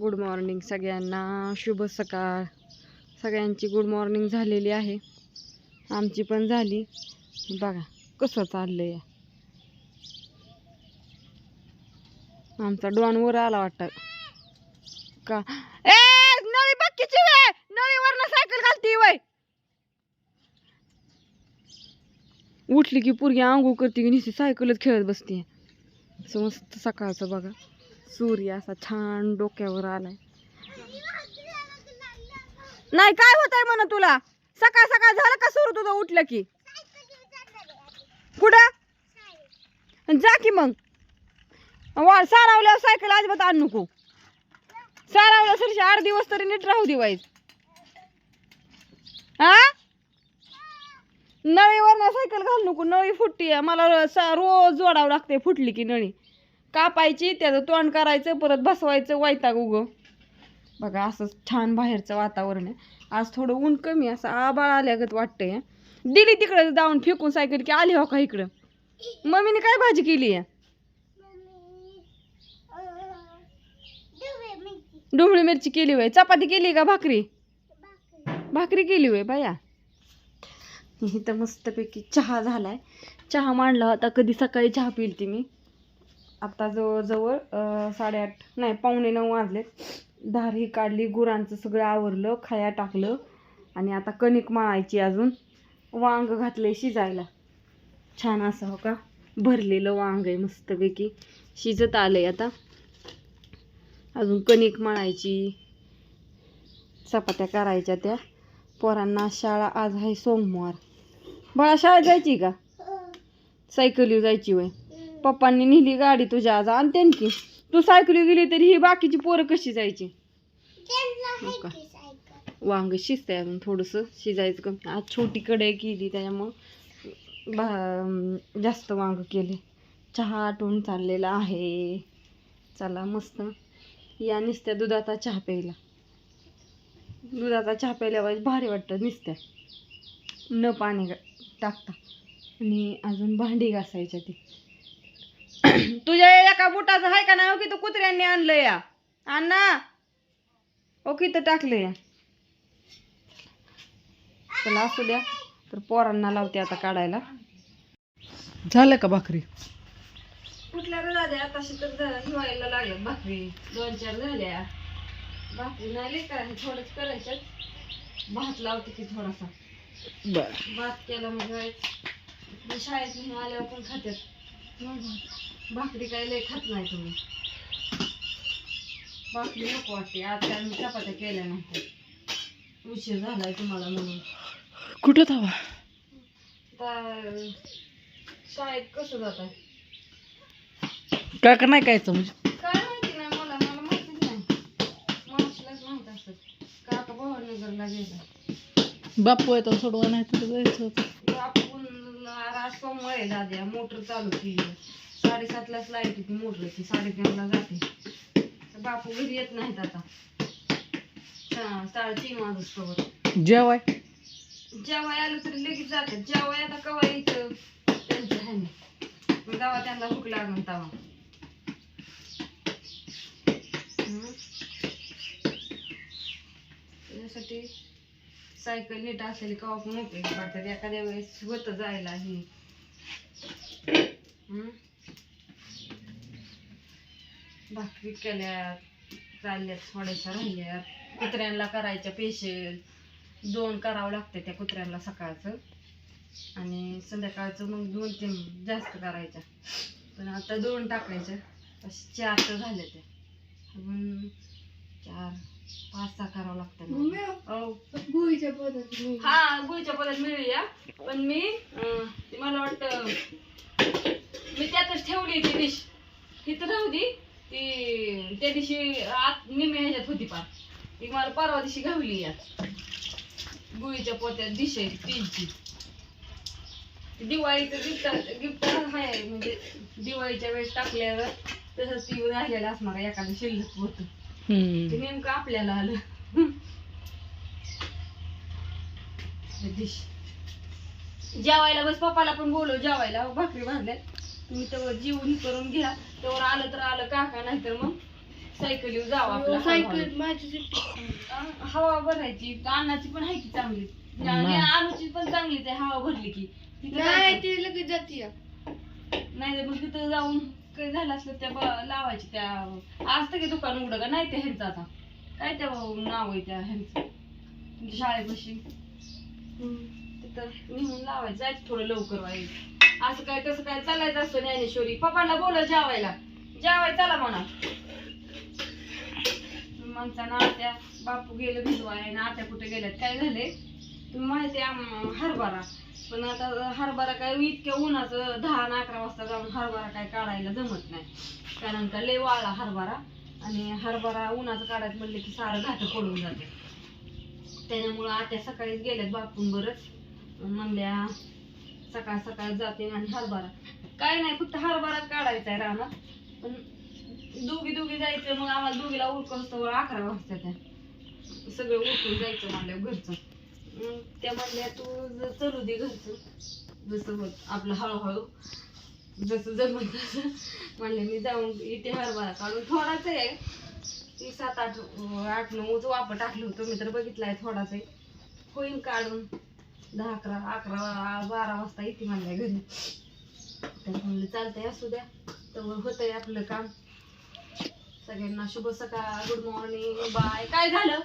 Good morning सगळ्यांना. शुभ सकाळ. सगळ्यांची गुड मॉर्निंग झालेली आहे. आमची पण झाली. बघा कसं चाललंय. आमचा डॉन वर आला वाटतं. का? ए नळी बक्कीची वे! नळीवरनं सायकल घालती वय! उठली की पोरगी आंघोळ करते की नुसती सायकलच खेळत बसते असं मस्त सकाळचं बघा. सूर्य असा छान डोक्यावर आलाय. नाही काय होत आहे म्हणा तुला? सकाळ सकाळ झालं का सुरू तुझं उठलं की? कुठं? जा की मग. वा सारावल्यावर सायकल अजिबात आण नको. सारावल्या सरशी आठ दिवस तरी नीट राहू दे वाईज हा नळीवर सायकल घाल नको नळी फुटती आहे मला रोज जोडावं लागते फुटली की नळी. कापायची त्याचं तोंड करायचं परत बसवायचं वैताग उग. बघा असंच छान बाहेरचं वातावरण आहे. आज थोडं ऊन कमी असं आबाळ आल्यागत वाटतंय. दिली तिकडे जाऊन फेकून सायकल की आली हो का इकडं? मम्मीने काय भाजी केली आहे? डोंगळी मिरची केली होय. चपाती केली का भाकरी? भाकरी केली होय बाया. इथं मस्तपैकी चहा झालाय. चहा मांडला होता कधी सकाळी चहा पिलती मी. आता जवळजवळ साडेआठ नाही पावणे नऊ वाजले धारी काढली गुरांचं सगळं आवरलं खाया टाकलं आणि आता कणिक मळायची अजून. वांग घातले शिजायला. छान असं हो का? भरलेलं वांग आहे मस्तपैकी. शिजत आलंय आता. अजून कणिक मळायची. चपात्या करायच्या त्या. पोरांना शाळा आज आहे सोमवार. बाळा शाळेत जायची का? सायकली जायची वय. पप्पांनी नेली गाडी तुझ्या आज आणते की. तू सायकलीवर गेली तरी ही बाकीची पोरं कशी जायची? हो का? वांग शिजतंय अजून थोडंसं शिजायचं कमी आज छोटी कढई केली त्याच्यामुळं बा जास्त वांग केले. चहा आटून चाललेला आहे. चला मस्त. या नुसत्या दुधाचा चहा प्यायला. दुधाचा चहा प्यायल्यावर भारी वाटतं नुसत्या. न पाणी टाकता. आणि अजून भांडी घासायच्या ती. एका बुटाचं आहे का नाही? की तू कुत्र्यांनी आणलं या. अण्णा. ओ की तर टाकलं या. चला असू द्या. तर पोरांना लावते आता काढायला. झालं का भाकरी? कुठल्या दाद्या तशी तर हिवायला लागल्यात भाकरी. दोन चार झाल्या. भाकरी नाही करायची थोडंच करायच्यात. भात लावते की थोडासा. बर. भात केला मग शाळेत आल्यावर पण खात्यात. भाकरी काय लय खात नाही तुम्ही. भाकरी नको वाटते. आज काय मी चपात्या केल्या नव्हत्या. उशीर झालाय तुम्हाला म्हणून. कुठं थांबा? आता शाळेत कसं जात आहे काय का नाही कायचं म्हणजे. काय माहिती नाही मला मला माहितीच नाही. मावशीलाच माहीत असत. काका भवानगरला गेला. बापू येतो सोडवा नाही तर जायचं होतं. आपण आज सोमवार आहे दाद्या. मोटर चालू केली. साडेसातलाच लाइट येते मोटरची साडेतीनला जाते. बापू घरी येत नाहीत आता. साडेतीन वाजत जेवाय? जेवाय आलं तरी लगेच जातात जेवाय आता कवा मग तेव्हा त्यांना भूक लागून तेव्हा हम्म. त्याच्यासाठी सायकल नीट असलेली कवा पण उपयोगी पडतात एखाद्या वेळेस होत जायला ही. हम्म. भाकरी केल्यात चालल्यात थोड्याशा राहिल्यात. कुत्र्यांना करायच्या पेशल दोन करावं लागते त्या कुत्र्यांना सकाळचं. आणि संध्याकाळचं मग दोन तीन जास्त करायच्या. पण आता दोन टाकायच्या. असे चार तर झाल्या त्या. अजून चार पाच सहा करावं लागतं हो हा गुळच्या पदार्थ मिळूया. पण मी मला वाटतं मी त्यातच ठेवली ती डिश तिथं राहू दे. ती त्या दिवशी आत निम्या ह्याच्यात होती पार. ती मला परवा दिवशी घावली या गुळीच्या पोत्यात डिश आहे तीनची. ती दिवाळीचं गिफ्ट गिफ्ट आहे म्हणजे दिवाळीच्या वेळेस टाकल्यावर तसंच ती राहिलेलं असणार एखादं शिल्लक होतं. ते. नेमकं आपल्याला आलं. डिश जेवायला बस पप्पाला पण बोलव जेवायला भाकरी भाजल्या तुम्ही तेव्हा जेवण करून घ्या. तेव्हा आलं तर आलं काका नाही तर मग सायकलीवर जावं आपलं हळूहळू. अं, हवा भरायची. अन्नाची पण आहे की चांगली? आणि अनुची पण चांगलीच आहे हवा भरली की. तिथं काय नाही तर मग तिथं जाऊन काही झालं असलं त्या ब- लावायची त्या आज तर की दुकान उघडं का? नाही ते ह्यांचं आता. काय त्या नाव आहे त्या ह्यांचं? तुमच्या शाळेपाशी? तिथं नेहून लावायचं. जायचं थोडं लवकर व्हायचं असं काय तसं काय चालायचं असतं ज्ञानेश्वरी. पप्पाला बोला जेवायला. जेवाय चला म्हणा. माणसानं आत्या बापू गेलं भिजवाय आणि आत्या कुठे गेल्यात काय झाले तुम्ही माहिती आहे आम- हरभरा. पण आता हरभरा काय इतक्या उन्हाचं दहा आणि अकरा वाजता जाऊन हरभरा काय काढायला जमत नाही. कारण का लय वाळला हरभरा आणि हरभरा उन्हाचं काढायचं म्हणलं की सारं घाट पडून जाते. त्याच्यामुळं आत्या सकाळीच गेल्यात बापून बरंच. म्हणल्या सकाळ सकाळ जाते आणि हरभरा. काय नाही फक्त हरभरा काढायचा आहे रानात. पण दोघी दोघी जायचं मग आम्हाला दोघीला उरकं असतं अकरा वाजता त्या. सगळं उरकून जायचं म्हणल्या घरचं. त्या म्हणल्या तू चलू दे घरचं. जसं होत आपलं हळूहळू. जसं जमत तसं. म्हणलं मी जाऊन इथे हरभरा काढून थोडाच आहे. ती सात आठ आठ नऊच वापर टाकलं होतं. मी तर बघितलं आहे थोडाच आहे. होईन काढून. दहा अकरा अकरा बारा वाजता येते म्हणल्या घरी. तर म्हणलं चालतंय असू द्या. तर होतंय आपलं काम. सगळ्यांना शुभ सकाळ गुड मॉर्निंग बाय काय झालं?